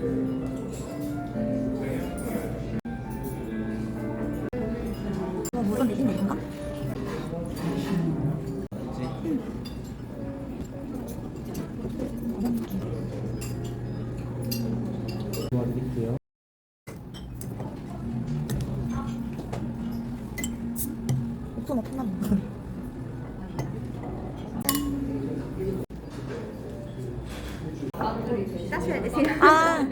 이거 물건 내린 내린가? 도와드릴게요. 따셔야 되세요. 아.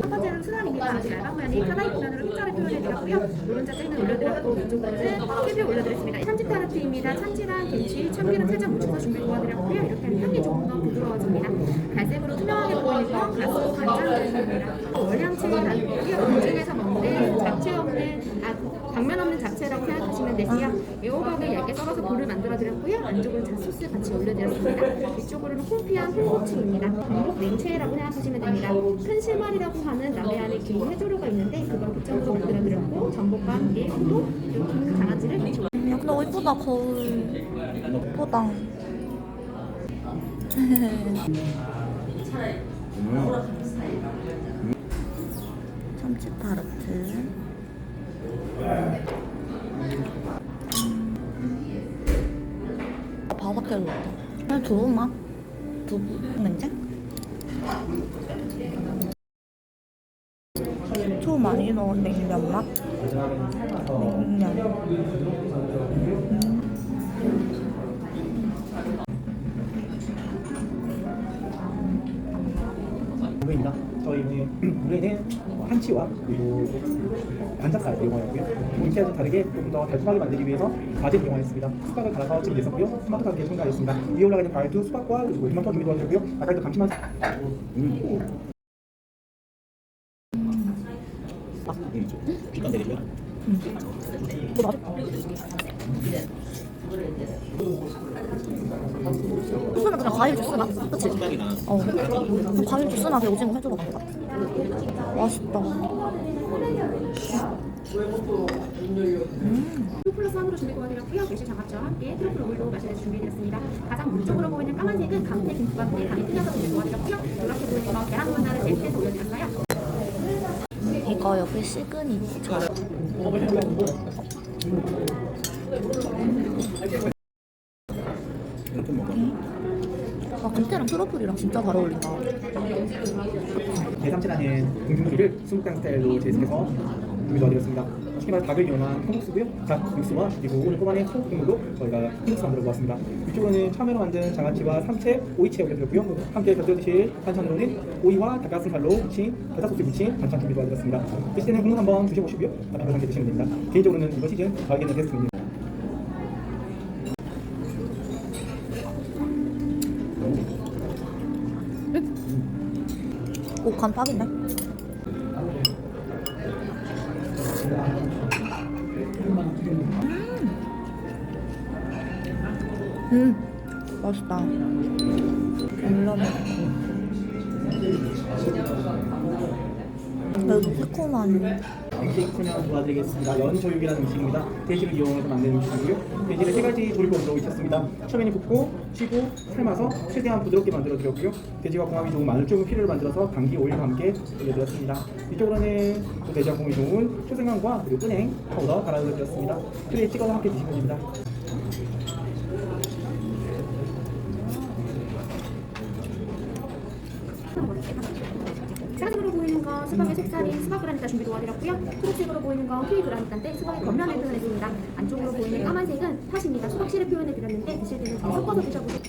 첫 번째는 수산입니다. 얇은 면이 하나의 구간으로 흰자를 표현해드렸고요. 오른자 찌는 올려드렸고 왼쪽으로는 캡을 올려드렸습니다. 참치 타르트입니다. 참치랑 김치, 참기름 살짝 묻혀서 준비 도와드렸고요. 이렇게 하면 향이 조금 더 부드러워집니다. 갈색으로 투명하게 보이는 건 가수 간장전입니다. 월향채라는 거고요. 공중에서 먹는 잡채 없는, 아, 당면 없는 잡채라고 생각하시면 되세요. 애호박을 얇게 썰어서 볼을 만들어드렸고요. 안쪽으로 잣소스 같이 올려드렸습니다. 위쪽으로는 콩피한 홍고추입니다. 전복 냉채라고 생각하시면 됩니다. 큰 실말이라고 하는 라면 안에 긴 해조류가 있는데 그걸 고점으로 만들어드렸고 전복과 함께 또 이렇게 야, 근데 어, 이쁘다, 거울. 이쁘다. 참치 타르트. 아, 바삭해졌다. 그냥 두부 맛? 두부 냉장? 초 많이 넣은 냉면 맛? 냉면. 물회입니다. 저희는 물회는 한치와 그리고 반작가를 이용하였고요. 본체와 좀 다르게 좀 더 달콤하게 만들기 위해서 과즙을 이용하였습니다. 수박을 갈아서 지금 냈었고요. 토마토 함께 첨가하였습니다. 위에 올라가는 과일도 수박과 그리고 토마토 준비 도와드렸고요. 아까도 감칠맛 음. 비건 내리고요. 이거 맛있다. 과일 주스 맛? 그치? 어. 과일 주스 맛에 오징어 해줘도 맛있다. 맛있다. 플러스 함으로 준비 도와드렸고요. 매실 장아찌와 함께 트러플 오일로 마시는 준비되었습니다. 가장 물쪽으로 보이는 까만색은 감태 함께 간이 뜯어서 준비 도와드렸고요. 노랗게 보이는 건 계란 문화를 세트에서 올려드렸어요. 이거 여기 시그니처. 아, 감태랑 트러플이랑 진짜 잘 어울린다. 대삼치라는 공중기를 수묵당 스타일로 재해석해서 준비 도와드렸습니다. 쉽게 말해 닭을 이용한 콩국수고요. 닭 육수와 그리고 오늘 꼬마의 소국 국물로 저희가 콩국수 만들어 보았습니다. 위쪽으로는 참외로 만든 장아찌와 삼채, 오이채 올려드렸고요. 함께 곁들여 드실 반찬으로는 오이와 닭가슴살로 무친 겨자소스 무친 반찬 준비 도와드렸습니다. 드실 때는 국물 한번 드셔보시고요. 바닥으로 함께 드시면 됩니다. 개인적으로는 이번 시즌 저에게는 베스트입니다. 오, 간 딱인데? 음, 맛있다. 물러내. 여기 새콤한. 음식 설명 도와드리겠습니다. 연저육이라는 음식입니다. 돼지를 이용해서 만든 음식이고요. 돼지를 세 가지 조리법 으로 익혔습니다. 처음에는 굽고, 쉬고, 삶아서 최대한 부드럽게 만들어 드렸고요. 돼지와 궁합이 좋은 마늘 쪽은 피를 만들어서 당기 오일과 함께 올려드렸습니다. 이쪽으로는 또 돼지와 궁합이 좋은 초생강과 그리고 은행 파우더 갈아드렸습니다. 트레이 찍어서 함께 드시면 됩니다. 파란색으로 수박의 속살인 수박 그라니타 준비 도와드렸고요. 초록색으로 보이는 건 키위 그라니타인데 수박의 겉면을 표현해드립니다. 안쪽으로 보이는 까만색은 팥입니다. 수박씨를 표현해드렸는데 드실 때는 잘 섞어서 드셔보세요.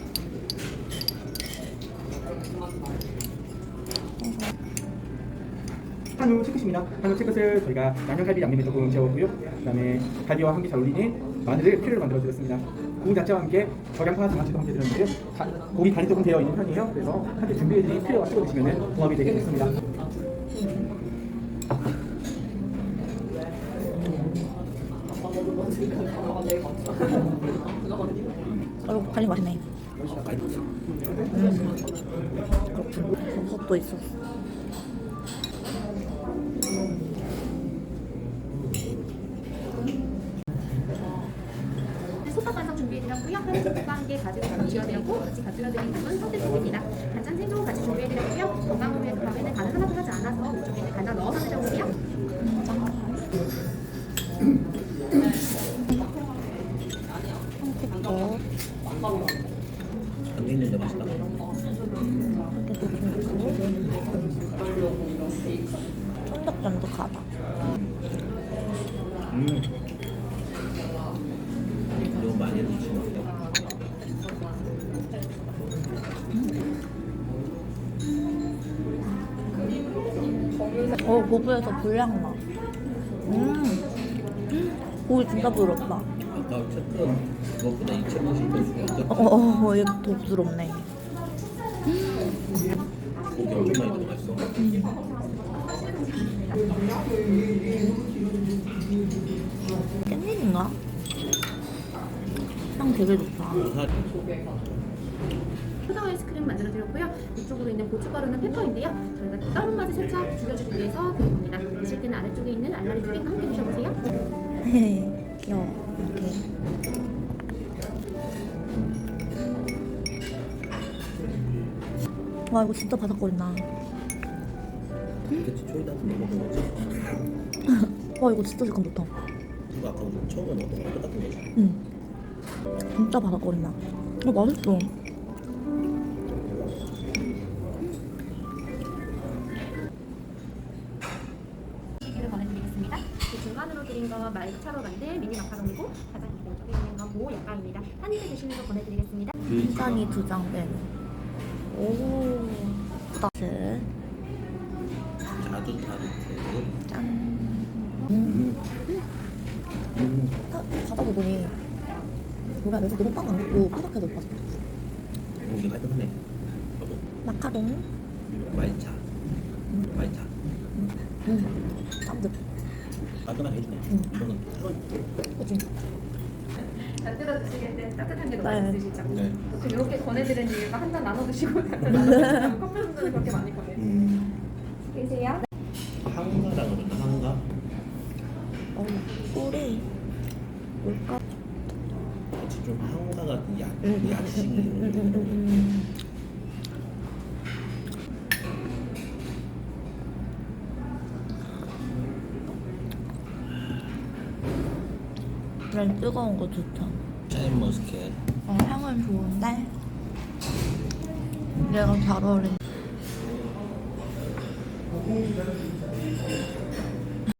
한우 채끝입니다. 한우 채끝을 저희가 양념갈비 양념에 조금 재웠고요. 그다음에 갈비와 함께 잘 어울리는 마늘을 피를 만들어 드렸습니다. 고기 자체와 함께 저량파 장아찌도 함께 드렸는데요. 다- 고기 간이 조금 되어 있는 편이에요. 그래서 함께 준비해드린 피레와 찍어 드시면 궁합이 되게 좋습니다. 어, 갈림 맛있네. 음, 그렇군. 헛도 있어. 소떡 완성 준비해드렸고요. 한국과 가져가드린 부분 선택입니다. 간장 생도 같이 준비해드렸고요. 건강을 위해서 밤에는 간을 하나도 하지 않아서 이쪽에는 간장 넣어서 드셔보세요. 다. 음. 너무 많이 드신 것 같아요. 어, 고기에서 불향 나. 음. 고기 진짜 부드럽다. 아까 체크 그것보다 이 체크 시켜주세요. 어, 어, 어, 얘더 부드럽네. 고기 엄청 많이 들어갔어. 깻잎인가? 향 되게 좋다. 포장 아이스크림 만들어 드렸고요. 이쪽으로 있는 고춧가루는 페퍼인데요. 저희가 다른 맛을 살짝 죽여주기 위해서 드립니다. 드실 때는 아래쪽에 있는 알라리 두 개도 함께 드셔보세요. 귀여워. 이렇게. 와, 이거 진짜 바삭거린다. 그치 초이다 같은 거 먹은 거지. 와, 이거 진짜 식감 좋다. 이거 아까 우리 처음에 먹던 거랑 똑같은 거지. 응. 진짜 바삭거린다. 이거 맛있어. 이를 보내드리겠습니다. 그 중간으로 드린 거 말차로 만든 미니 마카롱이고 가장 기본적인 있는 건 모약과입니다. 한 입에 드시는 거 보내드리겠습니다. 한 잔이 두장 된. 오. 따스. 자두 타르트. 짠. 음. 음. 타- 바다 부분이 뭐라 되지? 너무 빵안 먹고 바삭해서 맛있어. 고기 깔끔하네. 마카롱. 말차. 말차. 음. 쌈들. 깔끔하게 해주네. 음. 이거는. 그치? 잘 뜯어 드시겠을 때 따뜻한 게 너무 네. 있으시죠? 네. 보통 이렇게 권해드리는 이유가 한 잔 나눠 드시고 분들은 그렇게 많이 권해요. 음. 계세요? 한가라고 그러나 한가? 어, 꿀이 뭘까? 좀 한가 같은 약 음, 약식. 음, 음, 음, 음, 음. 뜨거운 거 좋다. 샤인 머스켓. 어, 향은 좋은데 얘가 잘 어울린다.